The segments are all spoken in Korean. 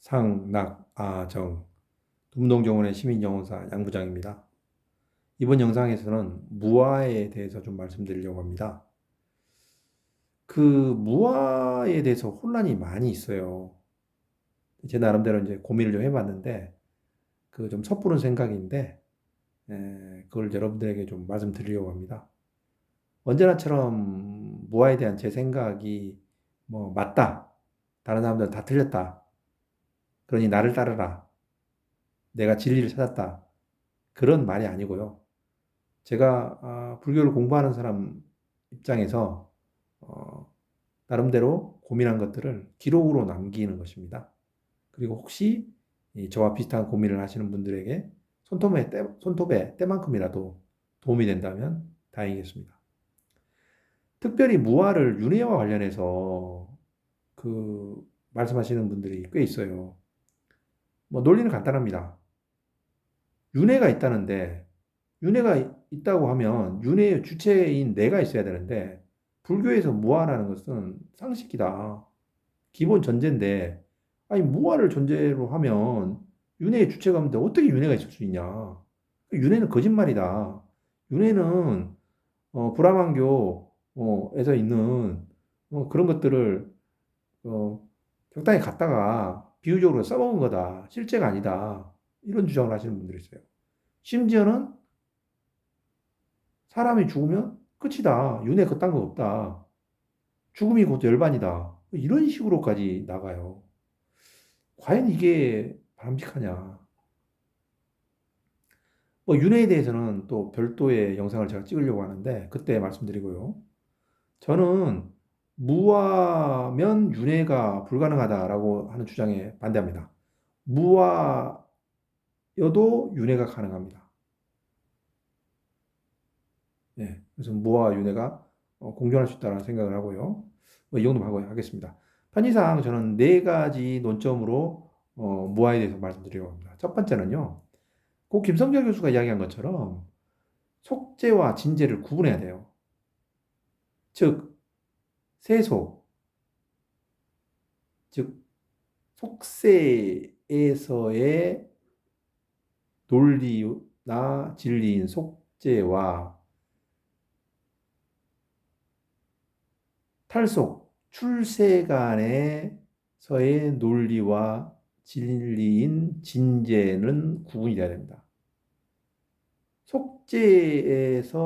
상 낙 아정 둠동정원의 시민영혼사 양부장입니다. 이번 영상에서는 무아에 대해서 좀 말씀드리려고 합니다. 그 무아에 대해서 혼란이 많이 있어요. 제 나름대로 이제 고민을 좀 해봤는데 그 좀 섣부른 생각인데 에, 그걸 여러분들에게 좀 말씀드리려고 합니다. 언제나처럼 무아에 대한 제 생각이 뭐 맞다. 다른 사람들은 다 틀렸다. 그러니 나를 따르라. 내가 진리를 찾았다. 그런 말이 아니고요. 제가 아, 불교를 공부하는 사람 입장에서 어, 나름대로 고민한 것들을 기록으로 남기는 것입니다. 그리고 혹시 저와 비슷한 고민을 하시는 분들에게 손톱에, 때, 손톱에 때만큼이라도 도움이 된다면 다행이겠습니다. 특별히 무화를 윤회와 관련해서 그 말씀하시는 분들이 꽤 있어요. 뭐 논리는 간단합니다. 윤회가 있다는데 윤회가 있다고 하면 윤회의 주체인 내가 있어야 되는데 불교에서 무아라는 것은 상식이다. 기본 전제인데 아니 무아를 전제로 하면 윤회의 주체가 없는데 어떻게 윤회가 있을 수 있냐? 윤회는 거짓말이다. 윤회는 어, 브라만교에서 있는 어, 그런 것들을 어, 적당히 갖다가 비유적으로 써먹은 거다. 실제가 아니다. 이런 주장을 하시는 분들이 있어요. 심지어는 사람이 죽으면 끝이다. 윤회 그딴 거 없다. 죽음이 곧 열반이다. 이런 식으로까지 나가요. 과연 이게 바람직하냐. 뭐 윤회에 대해서는 또 별도의 영상을 제가 찍으려고 하는데 그때 말씀드리고요. 저는 무화면 윤회가 불가능하다라고 하는 주장에 반대합니다. 무화여도 윤회가 가능합니다. 네, 그래서 무화 윤회가 어, 공존할 수 있다는 생각을 하고요. 뭐이 정도 하고 하겠습니다. 편의상 저는 네 가지 논점으로 어, 무화에 대해서 말씀드리려고 합니다. 첫 번째는요. 꼭 김성철 교수가 이야기한 것처럼 속죄와 진죄를 구분해야 돼요. 즉 세속, 즉 속세에서의 논리나 진리인 속죄와 탈속, 출세간에서의 논리와 진리인 진제는 구분이 되어야 됩니다. 속죄에서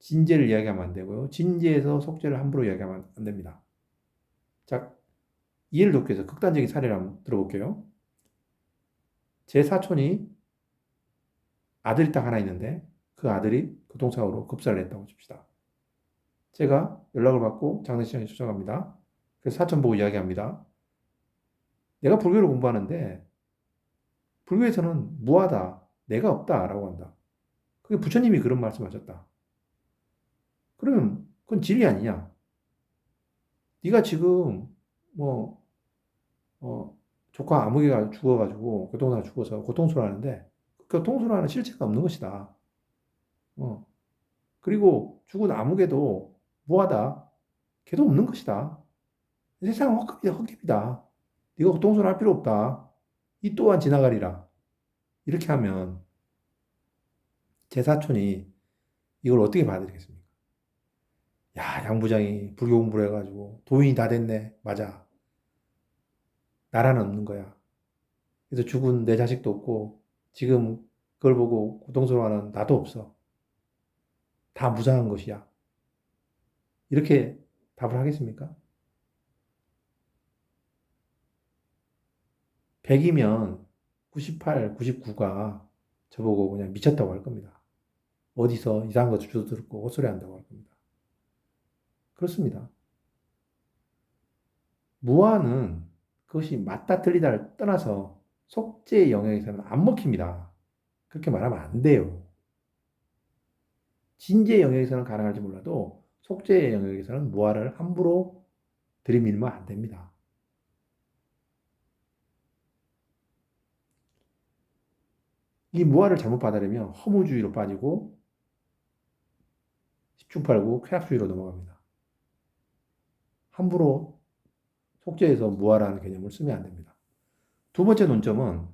진제를 이야기하면 안 되고요. 진제에서 속죄를 함부로 이야기하면 안 됩니다. 자, 이해를 돕기 위해서 극단적인 사례를 한번 들어볼게요. 제 사촌이 아들이 딱 하나 있는데 그 아들이 교통사고로 급사를 했다고 칩시다. 제가 연락을 받고 장례식장에 초청합니다. 그래서 사촌 보고 이야기합니다. 내가 불교를 공부하는데 불교에서는 무하다, 내가 없다라고 한다. 그게 부처님이 그런 말씀하셨다. 그러면 그건 진리 아니냐? 네가 지금 뭐 어, 조카 아무개가 죽어가지고 교통사고 죽어서 고통스러워 하는데 그 고통스러워하는 실체가 없는 것이다. 어. 그리고 죽은 아무개도 뭐하다? 걔도 없는 것이다. 세상은 헛급이다, 헛깁이다. 네가 고통스러워할 필요 없다. 이 또한 지나가리라. 이렇게 하면 제 사촌이 이걸 어떻게 받아들이겠습니까? 야, 양 부장이 불교 공부를 해가지고 도인이 다 됐네. 맞아. 나라는 없는 거야. 그래서 죽은 내 자식도 없고 지금 그걸 보고 고통스러워하는 나도 없어. 다 무상한 것이야. 이렇게 답을 하겠습니까? 100이면 98, 99가 저보고 그냥 미쳤다고 할 겁니다. 어디서 이상한 거 주워 들고 헛소리 한다고 할 겁니다. 그렇습니다. 무아는 그것이 맞다 틀리다를 떠나서 속죄의 영역에서는 안 먹힙니다. 그렇게 말하면 안 돼요. 진죄의 영역에서는 가능할지 몰라도 속죄의 영역에서는 무아를 함부로 들이밀면 안 됩니다. 이 무아를 잘못 받아들이면 허무주의로 빠지고 십중팔구 쾌락주의로 넘어갑니다. 함부로 속죄에서 무아라는 개념을 쓰면 안 됩니다. 두 번째 논점은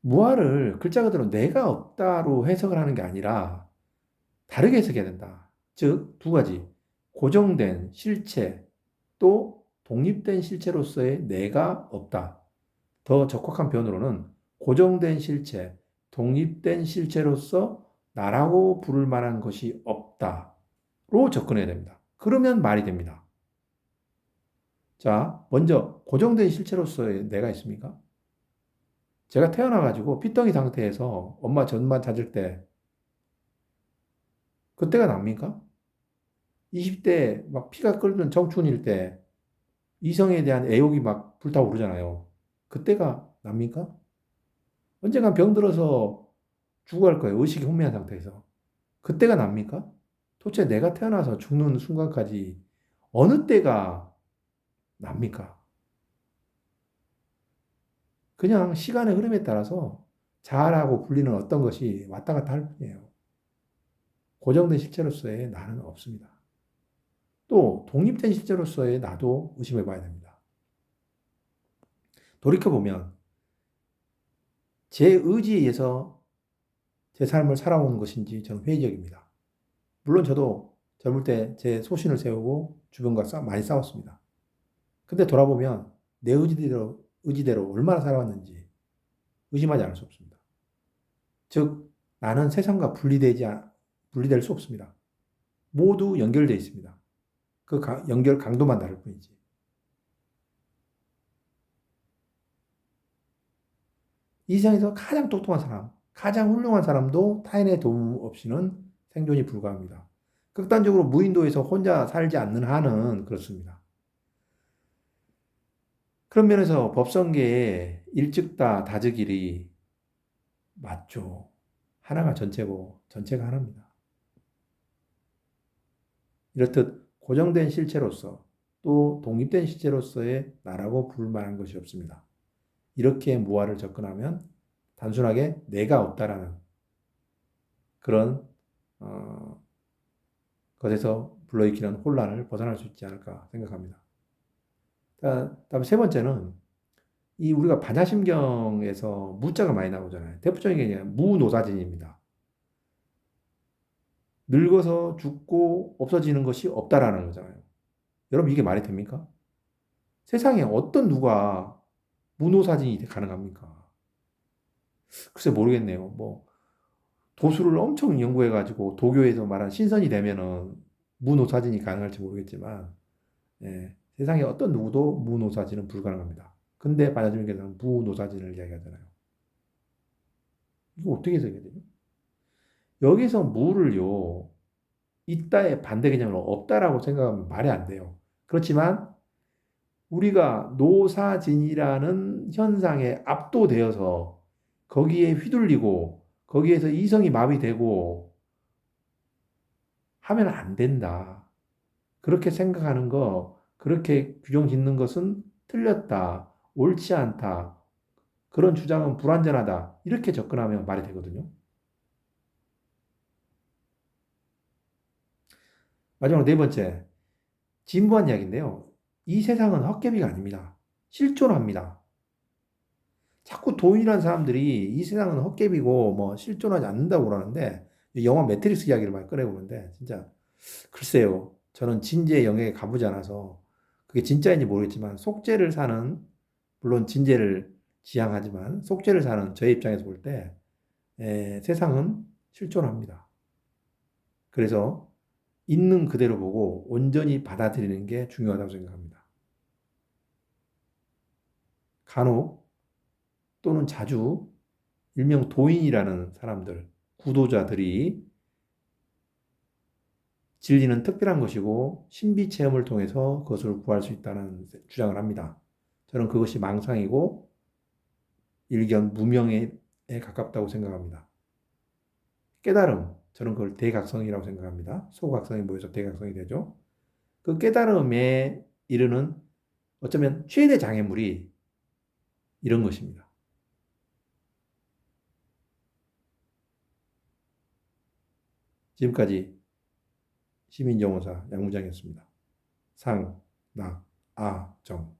무아를 글자 그대로 내가 없다로 해석을 하는 게 아니라 다르게 해석해야 된다. 즉, 두 가지. 고정된 실체 또 독립된 실체로서의 내가 없다. 더 적확한 표현으로는 고정된 실체, 독립된 실체로서 나라고 부를 만한 것이 없다로 접근해야 됩니다. 그러면 말이 됩니다. 자, 먼저 고정된 실체로서의 내가 있습니까? 제가 태어나가지고 피덩이 상태에서 엄마 젖만 찾을 때 그때가 납니까? 20대 막 피가 끓는 청춘일 때 이성에 대한 애욕이 막 불타오르잖아요. 그때가 납니까? 언젠간 병들어서 죽어갈 거예요. 의식이 혼미한 상태에서. 그때가 납니까? 도대체 내가 태어나서 죽는 순간까지 어느 때가 납니까? 그냥 시간의 흐름에 따라서 자아라고 불리는 어떤 것이 왔다 갔다 할 뿐이에요. 고정된 실체로서의 나는 없습니다. 또 독립된 실체로서의 나도 의심해 봐야 됩니다. 돌이켜보면 제 의지에 의해서 제 삶을 살아오는 것인지 저는 회의적입니다. 물론 저도 젊을 때 제 소신을 세우고 주변과 싸, 많이 싸웠습니다. 근데 돌아보면 내 의지대로, 의지대로 얼마나 살아왔는지 의심하지 않을 수 없습니다. 즉, 나는 세상과 분리되지, 분리될 수 없습니다. 모두 연결되어 있습니다. 그 연결 강도만 다를 뿐이지. 이 세상에서 가장 똑똑한 사람, 가장 훌륭한 사람도 타인의 도움 없이는 생존이 불가합니다. 극단적으로 무인도에서 혼자 살지 않는 한은 그렇습니다. 그런 면에서 법성계의 일즉다 다즉일이 맞죠. 하나가 전체고 전체가 하나입니다. 이렇듯 고정된 실체로서 또 독립된 실체로서의 나라고 부를 만한 것이 없습니다. 이렇게 무아를 접근하면 단순하게 내가 없다라는 그런 어, 것에서 불러일으키는 혼란을 벗어날 수 있지 않을까 생각합니다. 다음 세 번째는 이 우리가 반야심경에서 무자가 많이 나오잖아요. 대표적인 게 무노사진입니다. 늙어서 죽고 없어지는 것이 없다라는 거잖아요. 여러분 이게 말이 됩니까? 세상에 어떤 누가 무노사진이 가능합니까? 글쎄 모르겠네요. 뭐 도수를 엄청 연구해가지고 도교에서 말한 신선이 되면은 무노사진이 가능할지 모르겠지만 예, 세상에 어떤 누구도 무노사진은 불가능합니다. 근데 반야심경에서는 무노사진을 이야기하잖아요. 이거 어떻게 해석해야 되죠? 여기서 무를요, 있다의 반대 개념으로 없다라고 생각하면 말이 안 돼요. 그렇지만 우리가 노사진이라는 현상에 압도되어서 거기에 휘둘리고 거기에서 이성이 마비되고 하면 안 된다. 그렇게 생각하는 거, 그렇게 규정 짓는 것은 틀렸다, 옳지 않다, 그런 주장은 불완전하다. 이렇게 접근하면 말이 되거든요. 마지막으로 네 번째, 진부한 이야기인데요. 이 세상은 헛개비가 아닙니다. 실존합니다. 자꾸 도인이라는 사람들이 이 세상은 헛개비고 뭐 실존하지 않는다고 그러는데 영화 매트릭스 이야기를 많이 꺼내보는데 진짜 글쎄요. 저는 진지의 영역에 가보지 않아서 그게 진짜인지 모르겠지만 속죄를 사는 물론 진죄를 지향하지만 속죄를 사는 저의 입장에서 볼 때 세상은 실존합니다. 그래서 있는 그대로 보고 온전히 받아들이는 게 중요하다고 생각합니다. 간혹 또는 자주 일명 도인이라는 사람들, 구도자들이 진리는 특별한 것이고 신비 체험을 통해서 그것을 구할 수 있다는 주장을 합니다. 저는 그것이 망상이고 일견 무명에 가깝다고 생각합니다. 깨달음, 저는 그걸 대각성이라고 생각합니다. 소각성이 모여서 대각성이 되죠. 그 깨달음에 이르는 어쩌면 최대 장애물이 이런 것입니다. 지금까지 시민정호사 양무장이었습니다. 상, 낙, 아, 정.